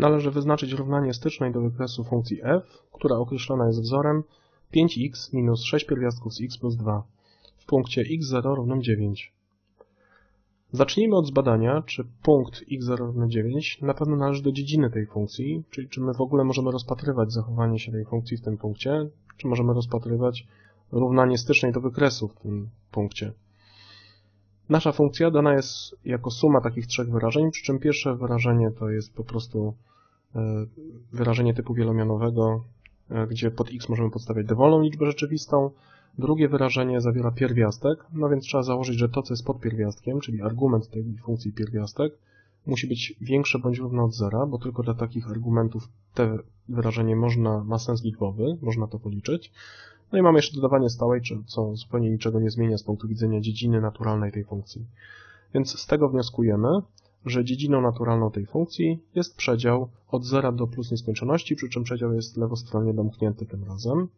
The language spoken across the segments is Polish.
należy wyznaczyć równanie stycznej do wykresu funkcji f, która określona jest wzorem 5x minus 6 pierwiastków z x plus 2 w punkcie x0 równym 9. Zacznijmy od zbadania, czy punkt x0 równy 9 na pewno należy do dziedziny tej funkcji, czyli czy my w ogóle możemy rozpatrywać zachowanie się tej funkcji w tym punkcie, czy możemy rozpatrywać równanie stycznej do wykresu w tym punkcie. Nasza funkcja dana jest jako suma takich trzech wyrażeń, przy czym pierwsze wyrażenie to jest po prostu e, wyrażenie typu wielomianowego, e, gdzie pod x możemy podstawiać dowolną liczbę rzeczywistą. Drugie wyrażenie zawiera pierwiastek, no więc trzeba założyć, że to, co jest pod pierwiastkiem, czyli argument tej funkcji pierwiastek, musi być większe bądź równe od zera, bo tylko dla takich argumentów te wyrażenie można, ma sens liczbowy, można to policzyć. No i mamy jeszcze dodawanie stałej, co zupełnie niczego nie zmienia z punktu widzenia dziedziny naturalnej tej funkcji. Więc z tego wnioskujemy, że dziedziną naturalną tej funkcji jest przedział od zera do plus nieskończoności, przy czym przedział jest lewostronnie domknięty tym razem.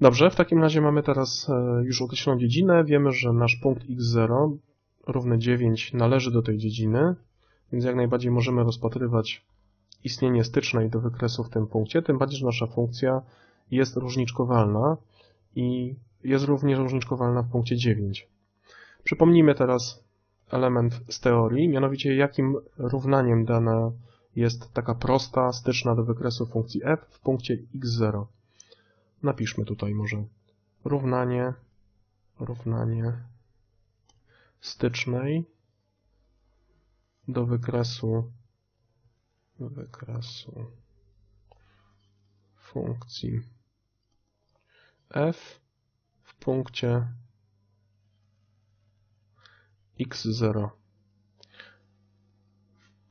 Dobrze, w takim razie mamy teraz e, już określoną dziedzinę. Wiemy, że nasz punkt x0 równy 9 należy do tej dziedziny, więc jak najbardziej możemy rozpatrywać istnienie stycznej do wykresu w tym punkcie, tym bardziej, że nasza funkcja jest różniczkowalna i jest również różniczkowalna w punkcie 9. Przypomnijmy teraz element z teorii, mianowicie jakim równaniem dana jest taka prosta, styczna do wykresu funkcji f w punkcie x0. Napiszmy tutaj może równanie, równanie stycznej do wykresu wykresu funkcji f w punkcie x0.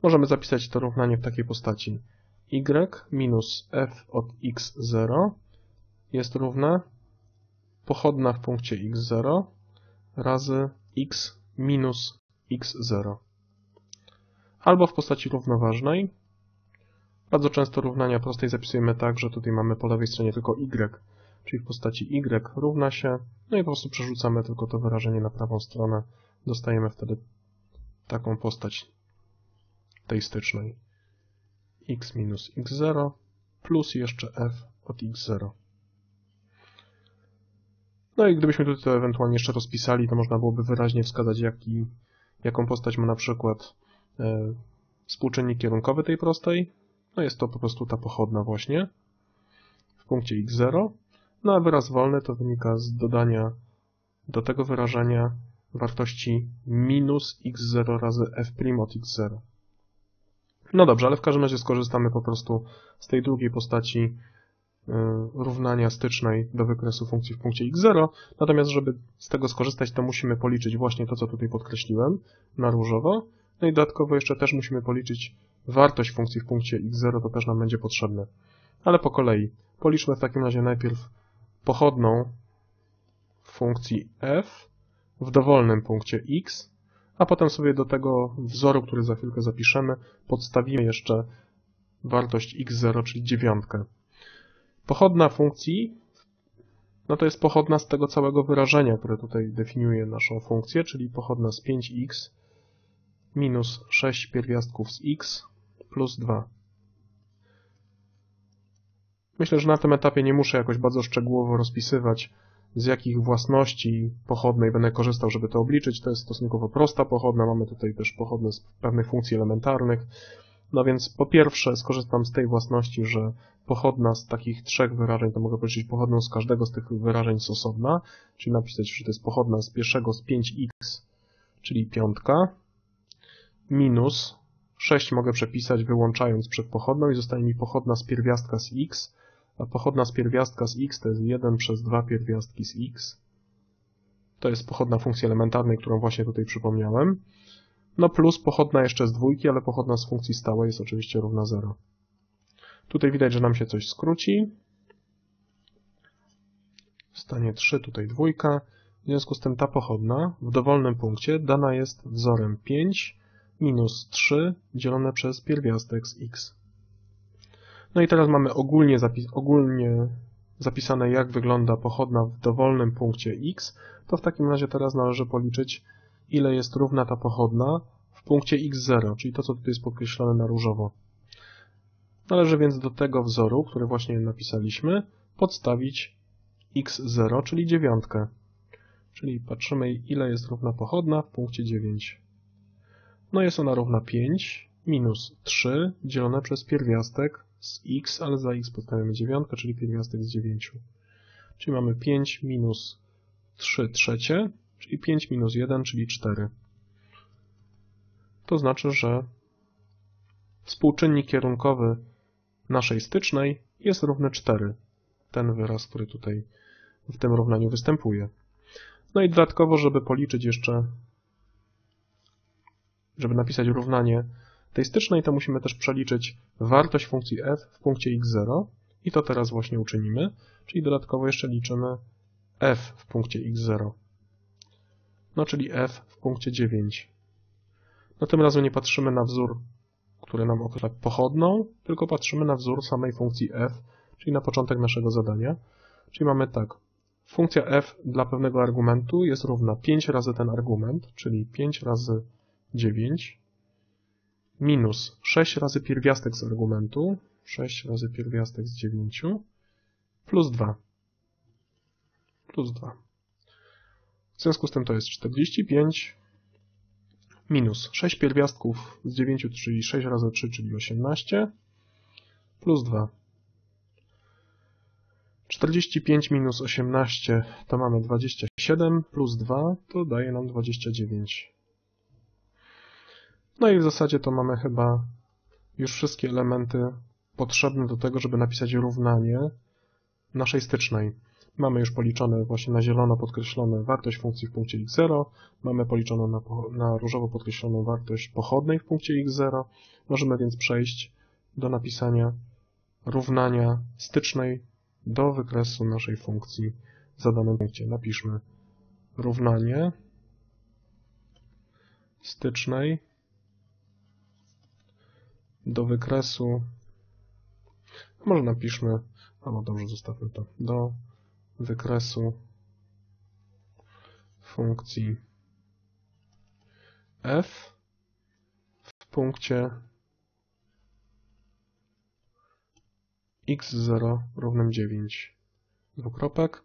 Możemy zapisać to równanie w takiej postaci. y minus f od x0 jest równe pochodna w punkcie x0 razy x minus x0. Albo w postaci równoważnej. Bardzo często równania prostej zapisujemy tak, że tutaj mamy po lewej stronie tylko y, czyli w postaci y równa się, no i po prostu przerzucamy tylko to wyrażenie na prawą stronę. Dostajemy wtedy taką postać tej stycznej. x minus x0 plus jeszcze f od x0. No i gdybyśmy tutaj to ewentualnie jeszcze rozpisali, to można byłoby wyraźnie wskazać, jaki, jaką postać ma na przykład e, współczynnik kierunkowy tej prostej. No jest to po prostu ta pochodna właśnie w punkcie x0. No a wyraz wolny to wynika z dodania do tego wyrażenia wartości minus x0 razy f' od x0. No dobrze, ale w każdym razie skorzystamy po prostu z tej drugiej postaci Y, równania stycznej do wykresu funkcji w punkcie x0, natomiast żeby z tego skorzystać, to musimy policzyć właśnie to, co tutaj podkreśliłem, na różowo, no i dodatkowo jeszcze też musimy policzyć wartość funkcji w punkcie x0, to też nam będzie potrzebne. Ale po kolei. Policzmy w takim razie najpierw pochodną funkcji f w dowolnym punkcie x, a potem sobie do tego wzoru, który za chwilkę zapiszemy, podstawimy jeszcze wartość x0, czyli dziewiątkę. Pochodna funkcji, no to jest pochodna z tego całego wyrażenia, które tutaj definiuje naszą funkcję, czyli pochodna z 5x minus 6 pierwiastków z x plus 2. Myślę, że na tym etapie nie muszę jakoś bardzo szczegółowo rozpisywać, z jakich własności pochodnej będę korzystał, żeby to obliczyć. To jest stosunkowo prosta pochodna. Mamy tutaj też pochodne z pewnych funkcji elementarnych. No więc po pierwsze skorzystam z tej własności, że pochodna z takich trzech wyrażeń, to mogę policzyć pochodną z każdego z tych wyrażeń z osobna, czyli napisać, że to jest pochodna z pierwszego z 5x, czyli piątka, minus 6 mogę przepisać wyłączając przed pochodną i zostanie mi pochodna z pierwiastka z x, a pochodna z pierwiastka z x to jest 1 przez 2 pierwiastki z x. To jest pochodna funkcji elementarnej, którą właśnie tutaj przypomniałem. No plus pochodna jeszcze z dwójki, ale pochodna z funkcji stałej jest oczywiście równa 0. Tutaj widać, że nam się coś skróci. Stanie 3, tutaj dwójka. W związku z tym ta pochodna w dowolnym punkcie dana jest wzorem 5 minus 3 dzielone przez pierwiastek z x. No i teraz mamy ogólnie, zapis ogólnie zapisane, jak wygląda pochodna w dowolnym punkcie x, to w takim razie teraz należy policzyć ile jest równa ta pochodna w punkcie x0, czyli to, co tutaj jest podkreślone na różowo. Należy więc do tego wzoru, który właśnie napisaliśmy, podstawić x0, czyli dziewiątkę. Czyli patrzymy, ile jest równa pochodna w punkcie 9. No jest ona równa 5 minus 3 dzielone przez pierwiastek z x, ale za x podstawiamy dziewiątkę, czyli pierwiastek z 9. Czyli mamy 5 minus 3 trzecie, czyli 5 minus 1, czyli 4. To znaczy, że współczynnik kierunkowy naszej stycznej jest równy 4. Ten wyraz, który tutaj w tym równaniu występuje. No i dodatkowo, żeby policzyć jeszcze, żeby napisać równanie tej stycznej, to musimy też przeliczyć wartość funkcji f w punkcie x0 i to teraz właśnie uczynimy, czyli dodatkowo jeszcze liczymy f w punkcie x0. No czyli f w punkcie 9. No tym razem nie patrzymy na wzór, który nam określa pochodną, tylko patrzymy na wzór samej funkcji f, czyli na początek naszego zadania. Czyli mamy tak, funkcja f dla pewnego argumentu jest równa 5 razy ten argument, czyli 5 razy 9, minus 6 razy pierwiastek z argumentu, 6 razy pierwiastek z 9, plus 2. Plus 2. W związku z tym to jest 45 minus 6 pierwiastków z 9, czyli 6 razy 3, czyli 18, plus 2. 45 minus 18 to mamy 27, plus 2 to daje nam 29. No i w zasadzie to mamy chyba już wszystkie elementy potrzebne do tego, żeby napisać równanie naszej stycznej. Mamy już policzone właśnie na zielono podkreślone wartość funkcji w punkcie x0, mamy policzoną na, na różowo podkreśloną wartość pochodnej w punkcie x0. Możemy więc przejść do napisania równania stycznej do wykresu naszej funkcji w zadanym punkcie. Napiszmy równanie stycznej do wykresu, może napiszmy, albo dobrze, zostawmy to, do wykresu funkcji f w punkcie x0 równym 9 dwukropek.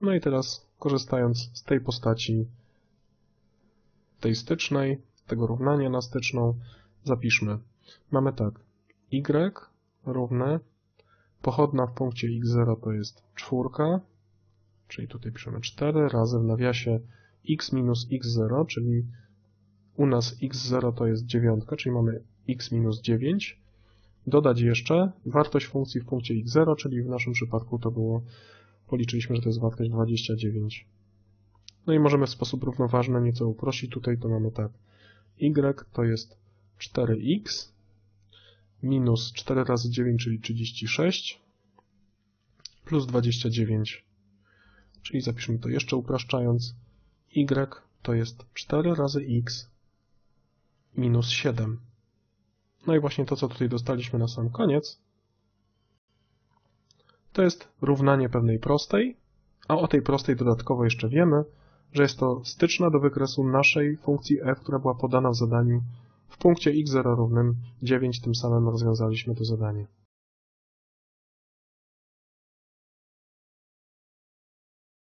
No i teraz korzystając z tej postaci tej stycznej, tego równania na styczną, zapiszmy Mamy tak, y równe, pochodna w punkcie x0 to jest czwórka, czyli tutaj piszemy 4 razy w nawiasie x minus x0, czyli u nas x0 to jest dziewiątka, czyli mamy x minus 9. Dodać jeszcze wartość funkcji w punkcie x0, czyli w naszym przypadku to było, policzyliśmy, że to jest wartość 29. No i możemy w sposób równoważny nieco uprościć. Tutaj to mamy tak, y to jest 4x minus 4 razy 9, czyli 36, plus 29. Czyli zapiszmy to jeszcze upraszczając. y to jest 4 razy x minus 7. No i właśnie to, co tutaj dostaliśmy na sam koniec, to jest równanie pewnej prostej, a o tej prostej dodatkowo jeszcze wiemy, że jest to styczna do wykresu naszej funkcji f, która była podana w zadaniu w punkcie x0 równym 9 tym samym rozwiązaliśmy to zadanie.